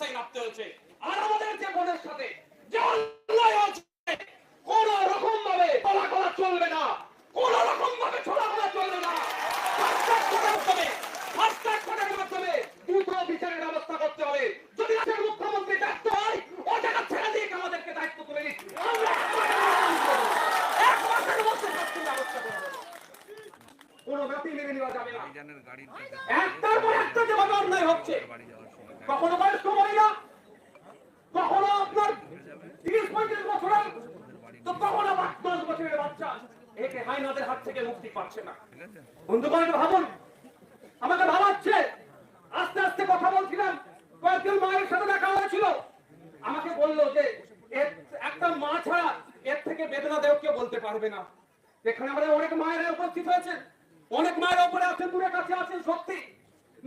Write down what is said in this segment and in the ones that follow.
রাস্তায় নামতে হয়েছে। আর আমাদের যে বোনের সাথে যে অন্যায় হচ্ছে কোন রকম ভাবে চলা করা চলবে না। কোন রকম ভাবে চলা করা চলবে না। ফাস্ট্যাগ করার মাধ্যমে ফাস্ট্যাগ করার মাধ্যমে দ্রুত বিচারের ব্যবস্থা করতে হবে। যদি রাজ্যের মুখ্যমন্ত্রী ব্যর্থ হয় ও জায়গা ছেড়ে দিয়ে আমাদেরকে দায়িত্ব তুলে দিন আমরা এক মাসের মধ্যে শাস্তির ব্যবস্থা করব। কোনো ব্যাপারই মেনে নেওয়া যাবে না। একটার পর একটা যেভাবে অন্যায় হচ্ছে কখনো বয়স্ক মহিলা কখনো আপনার তিরিশ, পঁয়ত্রিশ বছরের তো কখনো দশ বছরের বাচ্চা, একে হাইনাদের হাত থেকে মুক্তি পাচ্ছে না। বন্ধুগণ ভাবুন, আমাকে ভাবাচ্ছে, আস্তে আস্তে কথা বলছিলাম, কয়েকজন মায়ের সাথে দেখা হয়েছিল। আমাকে বলল যে একটা মা ছাড়া এর থেকে বেদনা দেও কেউ বলতে পারবে না। এখানে আমাদের অনেক মায়েরা উপস্থিত হয়েছেন। অনেক মায়ের উপরে আছেন, দূরে কাছে আছেন, সত্যি।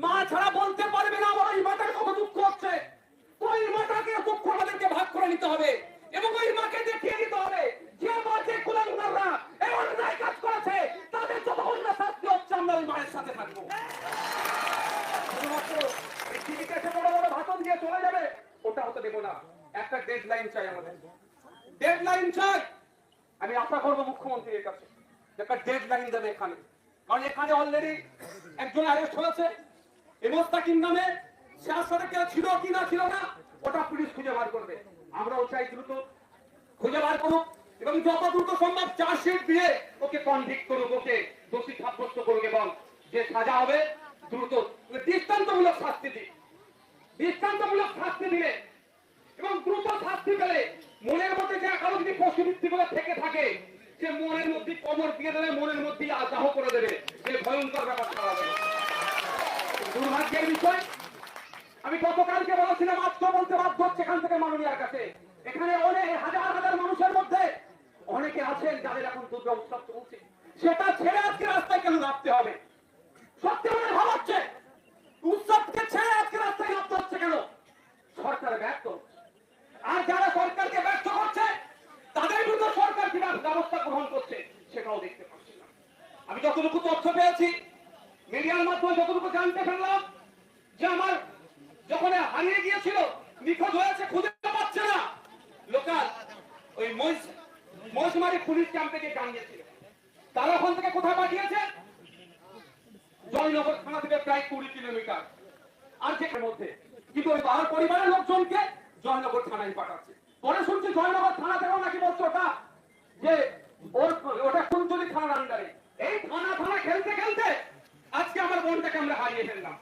মা ছাড়া বলতে পারবে না আমার ওই মাটার কত দুঃখ হচ্ছে ওই মাটাকে দুঃখ আমাদেরকে ভাগ করে নিতে হবে এবং ওই মাকে দেখিয়ে দিতে হবে যে মা যে কুলাঙ্গাররা এই অন্যায় কাজ করেছে তাদের যতক্ষণ না শাস্তি হচ্ছে আমরা ওই মায়ের সাথে থাকব শুধুমাত্র এই টিভিতে এসে বড় বড় ভাষণ দিয়ে চলে যাবে ওটা হতে দেবো না। একটা ডেড লাইন চাই আমাদের। ডেড লাইন চাই! আমি আশা করব মুখ্যমন্ত্রীর কাছে একটা ডেড লাইন দেবে এখানে। কারণ এখানে অলরেডি একজন অ্যারেস্ট হয়েছে। এই মোস্তাকিম নামে সে ছিল, কি না ছিল না, ওটা পুলিশ খুঁজে বার করবে। আমরাও চাই দ্রুত খুঁজে বার করুক এবং যত দ্রুত সম্ভব চার্জশিট দিয়ে ওকে কনভিক্ট করুক, ওকে দোষী সাব্যস্ত করুক এবং যে সাজা হবে দ্রুত। দৃষ্টান্তমূলক শাস্তি দিক দৃষ্টান্তমূলক শাস্তি দিলে এবং দ্রুত শাস্তি পেলে মনের মধ্যে যে কারও যদি পশুবৃত্তি গুলো থেকে থাকে, সে মনের মধ্যে কবর দিয়ে দেবে, মনের মধ্যে আদাহ করে দেবে। যে ভয়ঙ্কর ব্যাপার দুর্ভাগ্যের বিষয়, আমি গতকালকে বলেছিলাম, আজকে বলতে বাধ্য হচ্ছে এখান থেকে মাননীয়ার কাছে। এখানে অনেক হাজার হাজার মানুষের মধ্যে অনেকে আছেন যাদের এখন উৎসব চলছে। সেটা ছেড়ে আজকে রাস্তায় কেন নামতে হবে? সত্যি মনে ভাবাচ্ছে উৎসবকে ছেড়ে আজকে রাস্তায় নামতে হচ্ছে কেন সরকার ব্যর্থ আর যারা সরকারকে ব্যর্থ করছে তাদের বিরুদ্ধে সরকার কি ব্যবস্থা গ্রহণ করছে সেটাও দেখতে পাচ্ছি না আমি যতটুকু তথ্য পেয়েছি মিডিয়ার মাধ্যমে যতটুকু জানতে পারলাম যে আমার হারিয়ে গিয়েছিল। নিখোঁজ হয়েছে, খুঁজে পাচ্ছে না। লোকাল, ওই মহিষ, মহিষমারি পুলিশ ক্যাম্পে গিয়ে জানিয়েছিল তারা ওখান থেকে কোথায় পাঠিয়েছে? জয়নগর থানা থেকে প্রায় কুড়ি কিলোমিটার। আর যেটার মধ্যে। কিন্তু ওই বাবার পরিবারের লোকজনকে জয়নগর থানায় পাঠাচ্ছে। পরে শুনছি জয়নগর থানা থেকেও নাকি বলছে ওটা, যে ওর, ওটা কুঞ্জলি থানার আন্ডারে এই থানা থানা খেলতে খেলতে আজকে আমার বোনটাকে আমরা হারিয়ে ফেললাম।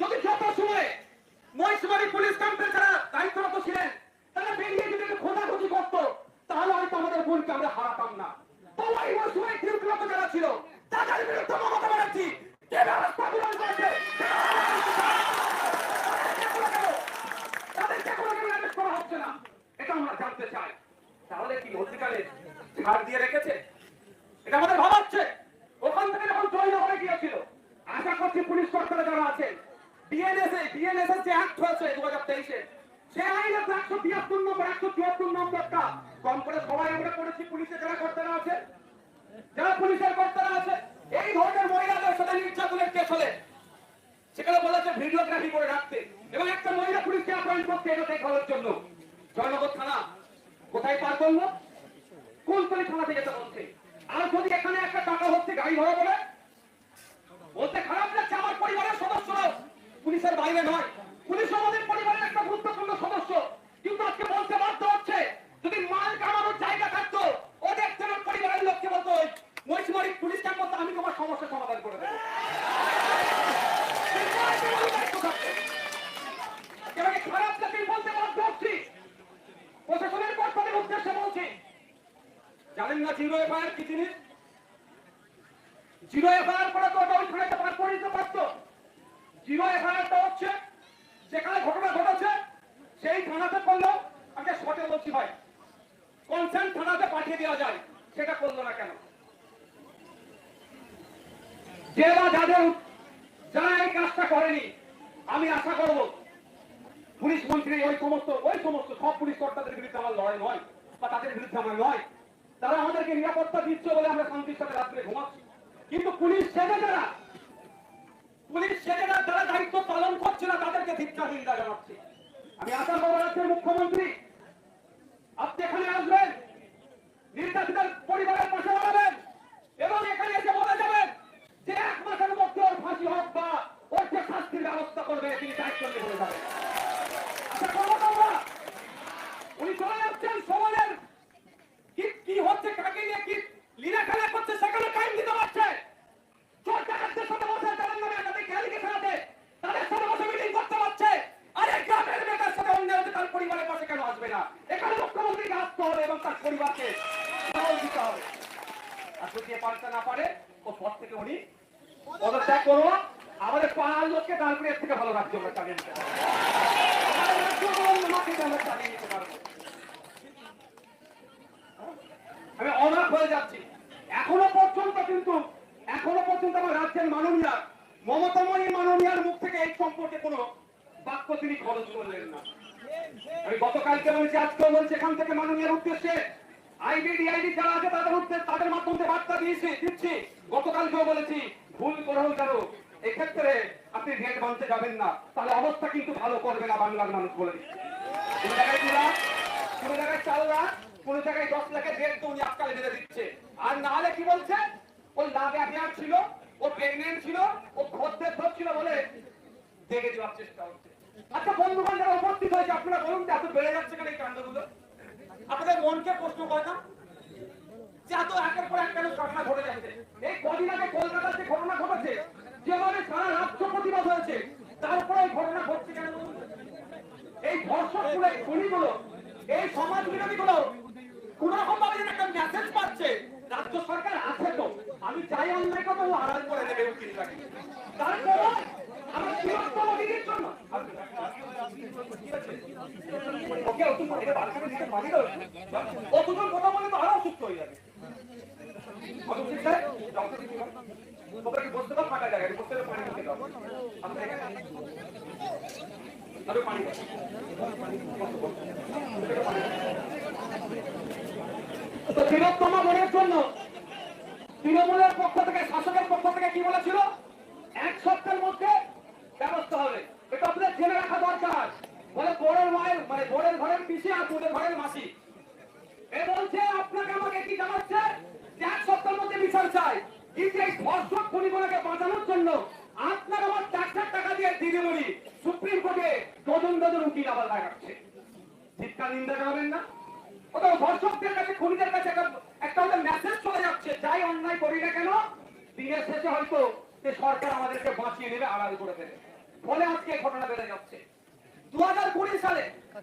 যদি যত সময় মহিষমারি পুলিশ ক্যাম্পের যারা দায়িত্বরত ছিলেন তারা বেরিয়ে যদি একটু খোঁজাখুঁজি করতো তাহলে হয়তো আমাদের বোনকে আমরা হারাতাম না তবে এই মৌসুমে তিরুপতি যারা ছিল তাদের বিরুদ্ধে মমতা ব্যানার্জি যে ব্যবস্থা গ্রহণ করেছে তাদেরকে কোনো কেন arrest করা হচ্ছে না এটা আমরা জানতে চাই তাহলে কি মধ্যিকালে ছাড় দিয়ে রেখেছে এটা আমাদের ভাবাচ্ছে ওখান থেকে যখন জয়নগরে গিয়েছিল আশা করছি পুলিশ কর্তারা যারা আছেন বিএনএস বিএনএস এর যে অ্যাক্ট কোথায় পার করল কুলতলি এখানে একটা টাকা হচ্ছে গাড়ি ভাড়া বলে, বলতে খারাপ আমার পরিবারের সদস্যরা পুলিশের বাইরে নয়। পুলিশ আমাদের পরিবারের একটা গুরুত্বপূর্ণ সদস্য। কিন্তু আজকে বলতে বাধ্য হচ্ছে, যদি মাল কামানোর জায়গা থাকতো ও দেখতে পরিবারের লোককে বলতো মহিষমারি পুলিশ ক্যাম্প আমি তোমার সমস্যার সমাধান করে দেবো। জিরো এফআইআর কি করে তো ওটা পারতো। জিরো এফআইআরটা হচ্ছে যেখানে ঘটনা ঘটেছে, সেই থানাতে করলেও আমি সঠিক বলছি ভাই কনসার্ন থানাতে পাঠিয়ে দেওয়া যায়, সেটা করল না কেন? যে বা যাদের যারা এই কাজটা করেনি, আমি আশা করব পুলিশ মন্ত্রী ওই সমস্ত ওই সমস্ত সব পুলিশ কর্তাদের বিরুদ্ধে আমার লড়াই নয়, বা তাদের বিরুদ্ধে আমার নয় তারা আমাদেরকে নিরাপত্তা দিচ্ছে বলে আমরা শান্তির সাথে রাত্রে ঘুমাচ্ছি। কিন্তু পুলিশ সেজে যারা পুলিশ সেজে যারা দায়িত্ব পালন করছে না, তাদেরকে ধিক্ষা দিন জানাচ্ছি আমি আশা করব মুখ্যমন্ত্রী আপনি এখানে আসবেন নির্যাতিতার পরিবারের পাশে দাঁড়াবেন এবং এখানে এসে বলে যাবেন যে এক মাসের মধ্যে ওর ফাঁসি হোক বা ওর যে শাস্তির ব্যবস্থা করবে তিনি দায়িত্ব নিয়ে বলে যাবেন আচ্ছা করব তো আমরা উনি চলে যাচ্ছেন সমাজের কি কি হচ্ছে কাকে নিয়ে কি লীলা খেলা করছে সেখানে টাইম দিতে পারছে চোর ডাকাতদের সাথে বসে তাদের নামে তাদের খেয়ালিকে খেলাতে তাদের সাথে বসে মিটিং করতে পারছে আরে গ্রামের বেকার সাথে অন্যায় হচ্ছে তার পরিবারের আসবে না। এখানে মুখ্যমন্ত্রীকে আসতে হবে এবং তার পরিবারকে আর যদি পারতে না পারে, ও পথ থেকে উনি পদত্যাগ করব আমাদের পাড়ার লোককে তারপরে এর থেকে ভালো রাজ্য আমরা চালিয়ে নিতে আমি অবাক হয়ে যাচ্ছি। এখনও পর্যন্ত কিন্তু, এখনও পর্যন্ত আমার রাজ্যের মাননীয়া মমতাময়ী মাননীয়ার মুখ থেকে এই সম্পর্কে কোনো বাক্য তিনি খরচ করলেন না। আমি গতকালকে বলছি, আজকেও বলছি, এখান থেকে মাননীয়ার উদ্দেশ্যে যারা আছে তাদের উদ্দেশ্যে তাদের মাধ্যমে বার্তা দিয়েছি, দিচ্ছি। গতকালকেও বলেছি, ভুল কেন এক্ষেত্রে আপনি রেট যাবেন না, তাহলে অবস্থা কিন্তু ভালো করবে না বাংলার মানুষ বলে কোন জায়গায় কোন জায়গায় লাখ, কোন জায়গায় দশ লাখের রেট তো উনি আটকালে বেঁধে দিচ্ছে। আর না হলে কি বলছে? ওই লাভ ছিল ও প্রেগনেন্ট ছিল ও খদ্দের ধরছিল বলে দেখে দেওয়ার চেষ্টা আচ্ছা বন্ধু বান্ধব উপস্থিত হয়েছে, আপনারা বলুন এত বেড়ে যাচ্ছে কেন এই কাণ্ডগুলো? আপনাদের মনকে প্রশ্ন করে না? ঘটনা এই সমাজ বিরোধী গুলো কোন রকম মেসেজ পাচ্ছে, রাজ্য সরকার আছে তো। আমি চাই অন্যায় কথা ও করে দেবে তারপর ও কথা বলে তো আরও অসুস্থ হয়ে যাবে। ফাঁকা জায়গায়। বসতে পানি মনের জন্য, তৃণমূলের পক্ষ থেকে, শাসকের পক্ষ থেকে কি বলেছিল? এক সপ্তাহের মধ্যে ব্যবস্থা হবে। এটা আপনাদের জেনে রাখা দরকার। বলে বোর্ডের মায়ের মানে বোর্ডের ঘরের পিসি আর বোর্ডের ঘরের মাসি এ বলছে, আপনাকে আমাকে কি জানাচ্ছে? যে এক সপ্তাহের মধ্যে বিচার চাই। কিন্তু এই ধর্ষক খুনিগুলোকে বাঁচানোর জন্য আপনার আমার চার চার টাকা দিয়ে দিদিমণি সুপ্রিম কোর্টে ডজন ডজন উকিল আবার লাগাচ্ছে চিৎকার নিন্দা জানাবেন না? ওটা ধর্ষকদের কাছে, খুনিদের কাছে একটা একটা ওদের মেসেজ চলে যাচ্ছে, যাই অন্যায় করি না কেন, দিনের শেষে হয়তো যে সরকার আমাদেরকে বাঁচিয়ে নেবে, আড়াল করে দেবে। ফলে আজকে ঘটনা বেড়ে যাচ্ছে। দু সালে